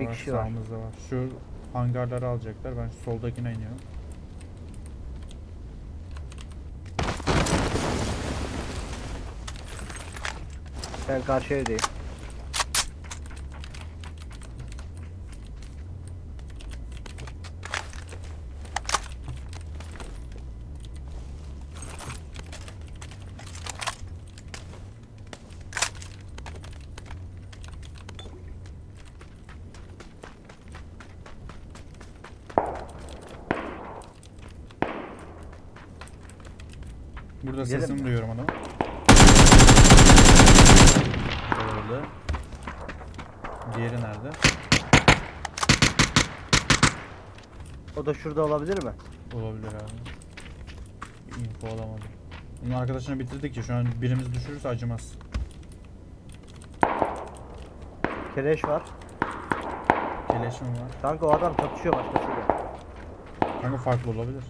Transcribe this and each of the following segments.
Bir kişi var. Sağımızda var. Şu hangarları alacaklar. Ben şu soldakine iniyorum. Ben karşı evdeyim. Burada Gidelim sesini mi? duyuyorum adamı. Öyle. Diğeri nerede? O da şurada olabilir mi? Olabilir abi. Info alamadım. Bunun arkadaşını bitirdik ya şu an birimiz düşürürse acımaz. Keleş var. Keleşim var. Kanka o adam çatışıyor başkasıyla. Kanka farklı olabilir.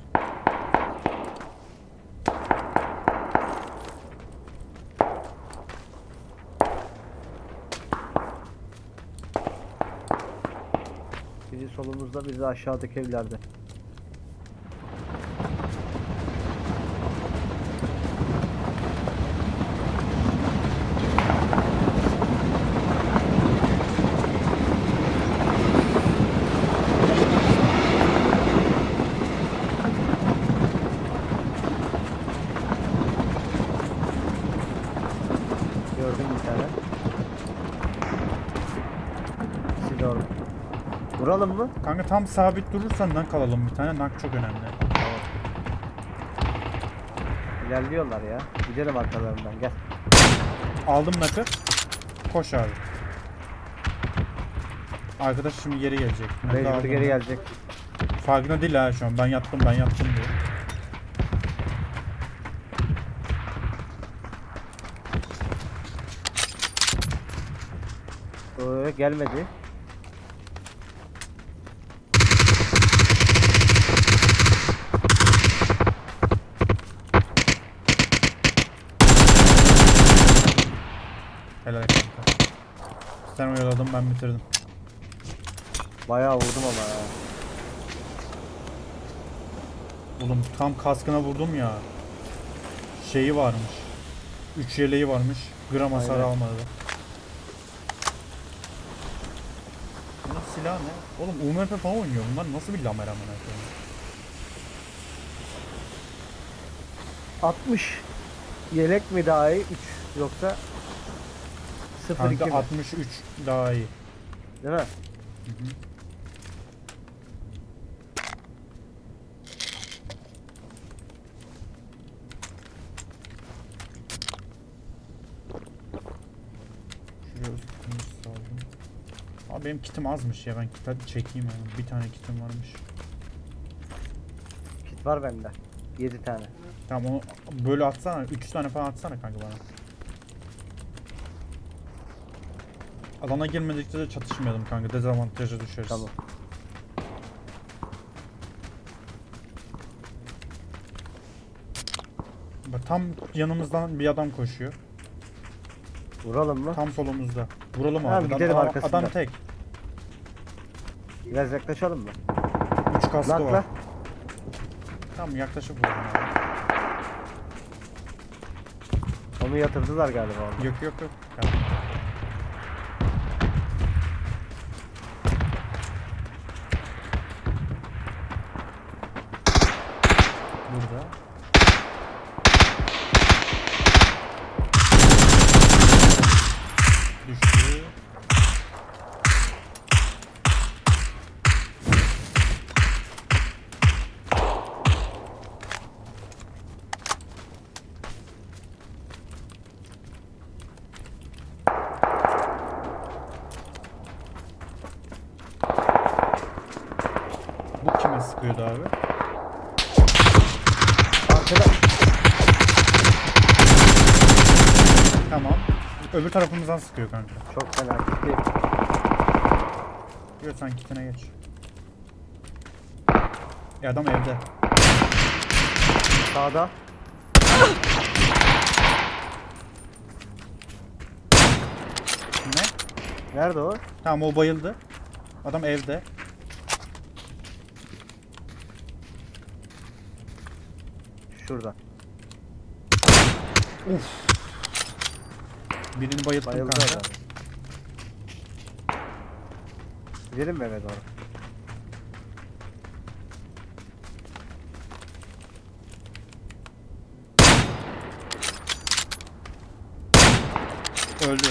Biri solumuzda biri de aşağıdaki evlerde. Gördüm bir tane. İkisi de orada. Vuralım mı? Kanka tam sabit durursan nak alalım bir tane. Nak çok önemli. İlerliyorlar ya. Gidelim arkalarından gel. Aldım nakı. Koş abi. Arkadaş şimdi geri gelecek. Nakı Mecbur aldım. geri gelecek. Farkında değil ha şu an. Ben yattım ben yattım diyor. Ee, gelmedi. Helal kanka. Sen oyaladın ben bitirdim. Bayağı vurdum ama ya. Oğlum tam kaskına vurdum ya. Şeyi varmış. 3 yeleği varmış. Gram hasar Aynen. almadı. Bunun silah ne? Oğlum UMP falan oynuyor. Bunlar nasıl bir lamer amına koyayım? 60 yelek mi daha iyi 3 yoksa 0 2 Kanka mi? 63 daha iyi. Değil mi? Şuraya saldım. Abi benim kitim azmış ya ben kit hadi çekeyim yani. Bir tane kitim varmış. Kit var bende. 7 tane. Tamam onu böyle atsana. 3 tane falan atsana kanka bana. Alana girmedikçe de çatışmayalım kanka. Dezavantaja düşeriz. Tamam. Bak tam yanımızdan bir adam koşuyor. Vuralım mı? Tam solumuzda. Vuralım Tamam, abi. Adam, gidelim adam, arkasından. adam tek. Biraz yaklaşalım mı? 3 kaskı Lan var. lan. Tamam yaklaşıp vuralım abi. Onu yatırdılar galiba onu. Yok yok yok. Sıkıyordu abi? Arkada Tamam. Öbür tarafımızdan sıkıyor kanka. çok fena gitti. Yok sen kitine geç. Ya adam evde. Sağda. Ne? Nerede o? Tamam o bayıldı. Adam evde. Şurada. Uf. Birini bayılttım Bayıldı kanka. adam. Gidelim mi eve doğru? Öldü.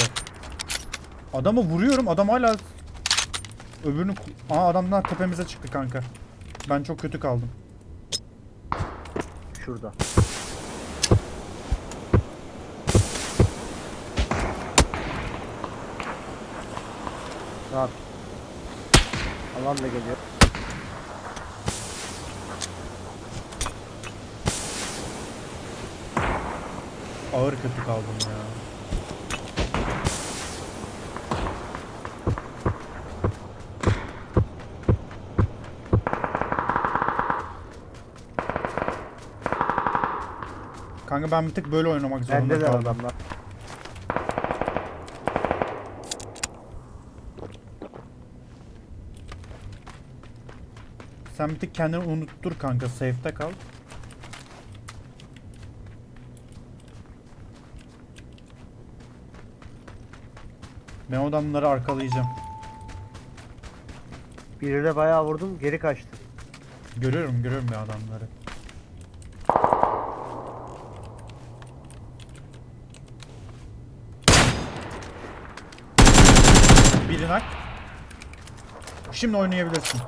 Adamı vuruyorum. Adam hala öbürünü Aa adamlar tepemize çıktı kanka. Ben çok kötü kaldım. Şurada. Rahat. Alan da geliyor. Ağır kötü kaldım ya. Kanka ben bir tık böyle oynamak zorunda Bende de kaldım. adamlar. Sen bir tık kendini unuttur kanka. Safe'de kal. Ben o adamları arkalayacağım. Birine bayağı vurdum geri kaçtı. Görüyorum görüyorum ben adamları. Biri nak. Şimdi oynayabilirsin.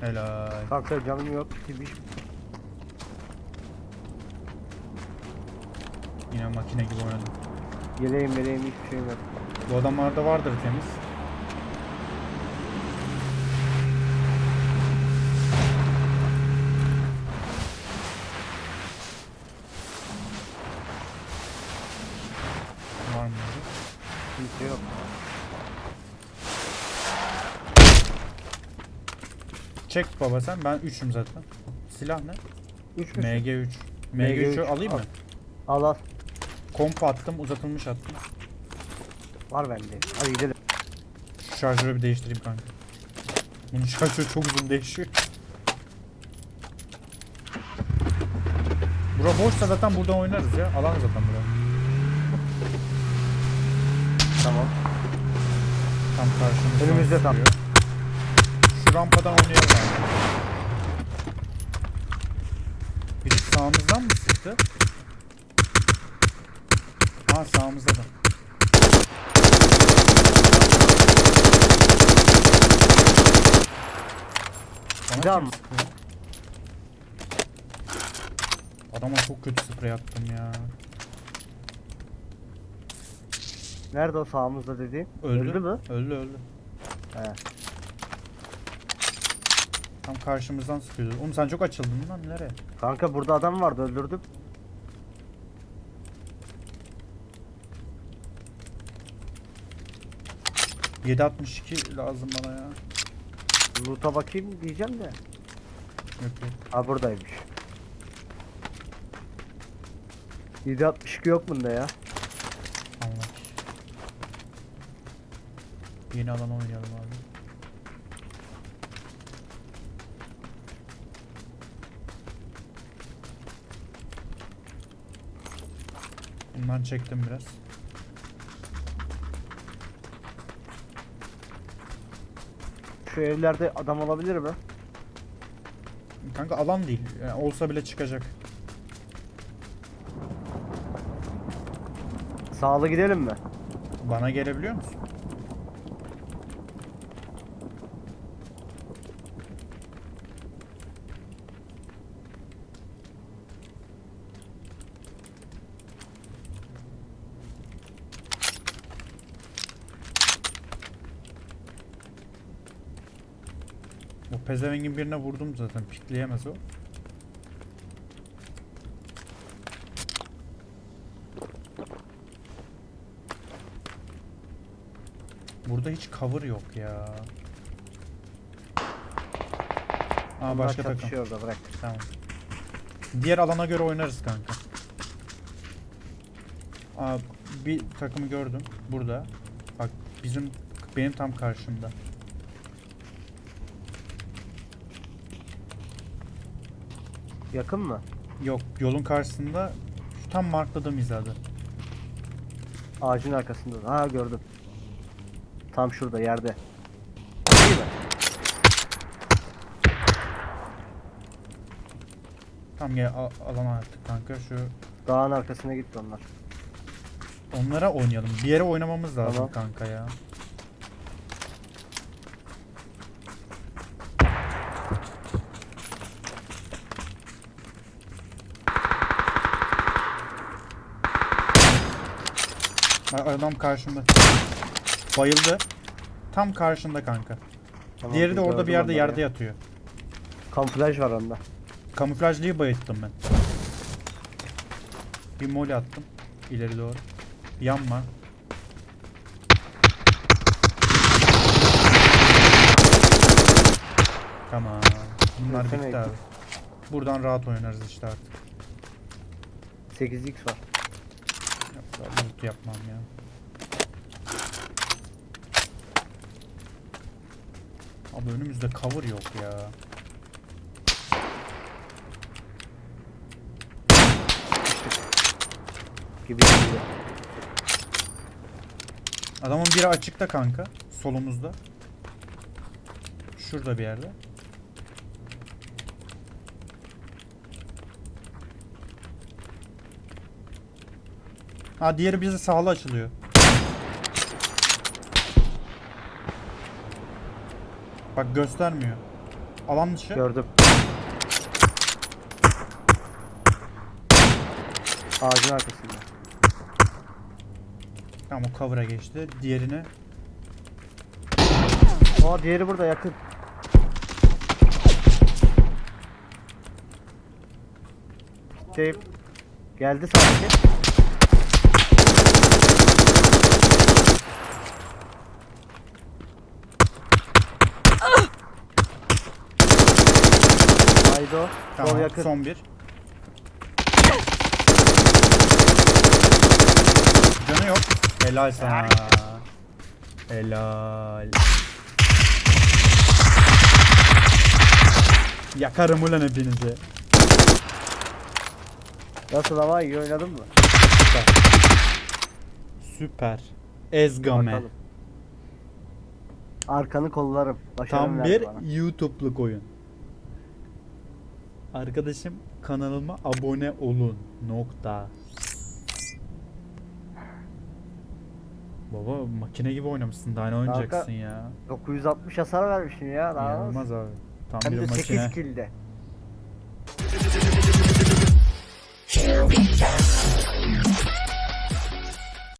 Helal. Kanka canım yok. Tibiş. Makine gibi oynadım. Yeleğim meleğim hiçbir şeyim yok. Bu adamlarda vardır temiz. Var mı? öyle? Kimse yok. Çek baba sen. Ben 3'üm zaten. Silah ne? Üç müsün? MG3. MG3'ü MG3 alayım mı? Al al. Komp attım, uzatılmış attım. Var bende. Hadi gidelim. Şu şarjörü bir değiştireyim kanka. Bunun şarjörü çok uzun değişiyor. Bura boşsa zaten buradan oynarız ya. Alan zaten bura. Tamam. Tam karşımızda. Önümüzde tam. Şu rampadan oynayalım abi. Biri sağımızdan mı sıktı? Ha sağımızda da. Bana kim sıkıyor? Adama çok kötü sprey attım ya. Nerede o sağımızda dediğin? Öldü. mü? Öldü öldü. He. Tam karşımızdan sıkıyordu. Oğlum sen çok açıldın lan nereye? Kanka burada adam vardı öldürdüm. ...762 lazım bana ya. Loot'a bakayım diyeceğim de. Yok yok. Ha buradaymış. 762 yok bunda ya. Allah. Yeni alan oynayalım abi. Bundan çektim biraz. Şu evlerde adam olabilir mi? Kanka alan değil. Yani olsa bile çıkacak. Sağlı gidelim mi? Bana gelebiliyor musun? Pezevengin birine vurdum zaten. Pikleyemez o. Burada hiç cover yok ya. Aa başka takım. orada bırak. Tamam. Diğer alana göre oynarız kanka. Aa bir takımı gördüm. Burada. Bak bizim benim tam karşımda. Yakın mı? Yok yolun karşısında şu tam markladığım hizada. Ağacın arkasında. Ha gördüm. Tam şurada yerde. Değil mi? Tam gel a- alana artık kanka şu Dağın arkasına gitti onlar. onlara oynayalım. Bir yere oynamamız lazım Tamam. kanka ya. Adam karşımda. Bayıldı. Tam karşında kanka. Tamam, Diğeri de orada bir yerde yerde ya. yatıyor. Kamuflaj var onda. Kamuflajlıyı bayılttım ben. Bir moli attım. ileri doğru. Yanma. Tamam. Bunlar bitti abi. Buradan rahat oynarız işte artık. 8x var. Loot yapmam ya. Abi önümüzde cover yok ya. Gibi gibi. Adamın biri açıkta kanka. Solumuzda. Şurada bir yerde. Ha diğeri bize sağlı açılıyor. Bak göstermiyor. Alan dışı. Gördüm. Ağacın arkasında. Tamam o cover'a geçti. Diğerine Aa diğeri burada yakın. Teyip. Geldi sanki. Haydi o. tamam Sol yakın. son bir. Canı yok. Helal sana. Helal. Yakarım ulan hepinizi. Nasıl ama iyi oynadın mı? Süper. Ezgame. Bakalım. Arkanı kollarım. Başarım Tam bir bana. YouTube'luk oyun. Arkadaşım kanalıma abone olun. Nokta. Baba makine gibi oynamışsın. Daha ne oynayacaksın ya? 960 hasar vermişsin ya. Daha az. Abi. Tam Hem bir de 8 makine.